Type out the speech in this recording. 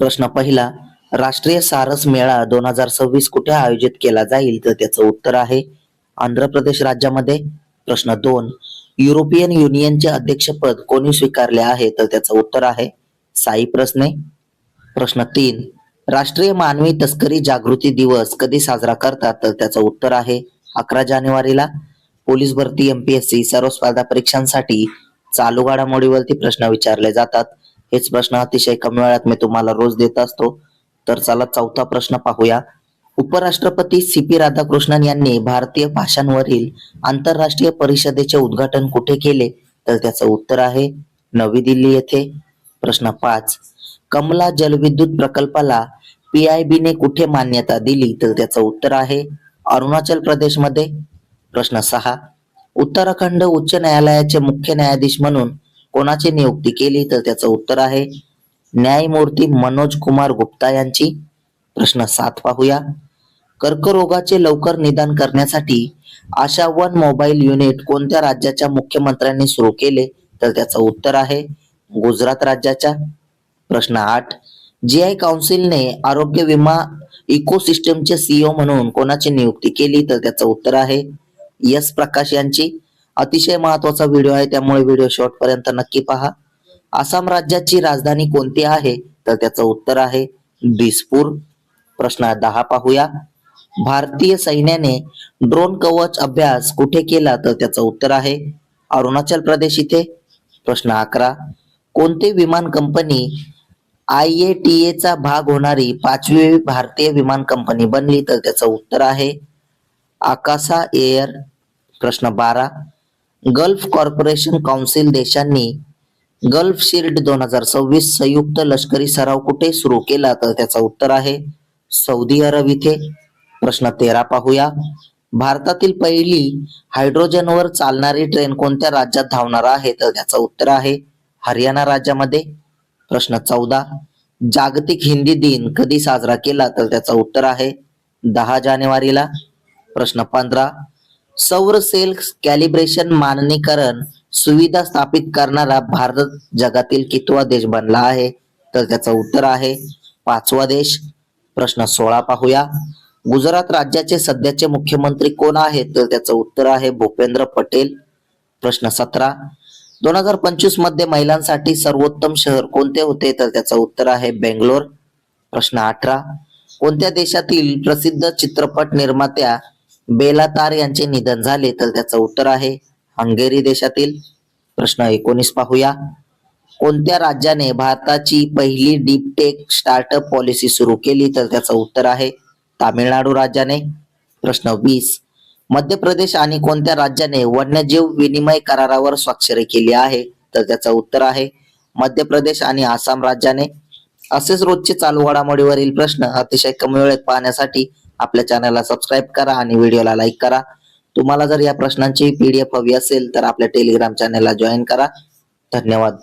प्रश्न पहिला राष्ट्रीय सारस मेळा दोन हजार सव्वीस कुठे आयोजित केला जाईल? तर त्याचं उत्तर आहे आंध्र प्रदेश राज्यामध्ये. प्रश्न दोन युरोपियन युनियनचे अध्यक्षपद कोणी स्वीकारले आहे? तर त्याचं उत्तर आहे साई प्रश्ने. प्रश्न तीन राष्ट्रीय मानवी तस्करी जागृती दिवस कधी साजरा करतात? तर त्याचं उत्तर आहे अकरा जानेवारीला. पोलीस भरती एमपीएससी सर्व स्पर्धा परीक्षांसाठी चालू घडामोडीवरती प्रश्न विचारले जातात. हेच प्रश्न अतिशय कमी वेळात मी तुम्हाला रोज देत असतो. तर चला चौथा प्रश्न पाहूया. उपराष्ट्रपती सी पी राधाकृष्णन यांनी भारतीय भाषांवरील आंतरराष्ट्रीय परिषदेचे उद्घाटन कुठे केले? तर त्याचं उत्तर आहे नवी दिल्ली येथे. प्रश्न पाच. कमला जलविद्युत प्रकल्पाला पीआयबी ने कुठे मान्यता दिली? तर त्याचं उत्तर आहे अरुणाचल प्रदेशमध्ये. प्रश्न सहा. उत्तराखंड उच्च न्यायालयाचे मुख्य न्यायाधीश म्हणून कोणाची नियुक्ती केली तर त्याचं उत्तर आहे न्यायमूर्ती मनोज कुमार गुप्ता यांची. प्रश्न सात पाहूया. कर्करोगाचे लवकर निदान करण्यासाठी आशा वन मोबाईल युनिट कोणत्या राज्याच्या मुख्यमंत्र्यांनी सुरू केले तर त्याचं उत्तर आहे गुजरात राज्याच्या. प्रश्न आठ. जी आय काउन्सिलने आरोग्य विमा इकोसिस्टमचे सीईओ म्हणून कोणाची नियुक्ती केली तर त्याचं उत्तर आहे यस प्रकाश यांची. अतिशय महत्त्वाचा व्हिडिओ आहे. त्यामुळे व्हिडिओ शेवटपर्यंत नक्की पहा. आसाम राज्याची राजधानी कोणती आहे? तर त्याचं उत्तर आहे दिसपूर प्रश्न दहा पाहूया. भारतीय सैन्याने ड्रोन कवच अभ्यास कुठे केला? तर त्याचं उत्तर आहे अरुणाचल प्रदेश इथे. प्रश्न अकरा. कोणते विमान कंपनी आय ए टी एचा भाग होणारी पाचवी भारतीय विमान कंपनी बनली? तर त्याचं उत्तर आहे आकासा एअर. प्रश्न बारा. गल्फ कॉर्पोरेशन काउन्सिल देशांनी गल्फ शिल्ड दोन हजार सव्वीस संयुक्त लष्करी सराव कुठे सुरू केला तर त्याचं उत्तर आहे सौदी अरब इथे. प्रश्न तेरा पाहूया. भारतातील पहिली हायड्रोजनवर चालणारी ट्रेन कोणत्या राज्यात धावणार आहे तर त्याचं उत्तर आहे हरियाणा राज्यामध्ये. प्रश्न चौदा. जागतिक हिंदी दिन कधी साजरा केला तर त्याचं उत्तर आहे दहा जानेवारीला. प्रश्न पंधरा. सौर सेल कॅलिब्रेशन माननीकरण सुविधा स्थापित करणारा भारत जगातील कितवा देश बनला आहे? तर त्याचं उत्तर आहे पाचवा देश. प्रश्न सोळा पाहूया. गुजरात राज्याचे सध्याचे मुख्यमंत्री कोण आहेत? तर त्याचं उत्तर आहे भूपेंद्र पटेल. प्रश्न सतरा. दोन हजार पंचवीसमध्ये महिलांसाठी सर्वोत्तम शहर कोणते होते? तर त्याचं उत्तर आहे बेंगलोर. प्रश्न अठरा. कोणत्या देशातील प्रसिद्ध चित्रपट निर्मात्या बेलातार यांचे निधन झाले तर त्याचं उत्तर आहे हंगेरी देशातील. प्रश्न एकोणीस पाहूया. कोणत्या राज्याने भारताची पहिली डीपटेक स्टार्टअप पॉलिसी सुरू केली तर त्याचं उत्तर आहे तामिळनाडू राज्याने. प्रश्न वीस. मध्य प्रदेश आणि कोणत्या राज्याने वन्यजीव विनिमय करारावर स्वाक्षरी केली आहे तर त्याचं उत्तर आहे मध्य प्रदेश आणि आसाम राज्याने. असेच रोजचे चालू घडामोडीवरील प्रश्न अतिशय कमी वेळेत पाहण्यासाठी आपल्या चॅनलला सबस्क्राईब करा आणि व्हिडिओला लाईक करा. तुम्हाला जर या प्रश्नांची पीडीएफ हवी असेल तर आपल्या टेलिग्राम चॅनलला जॉईन करा. धन्यवाद.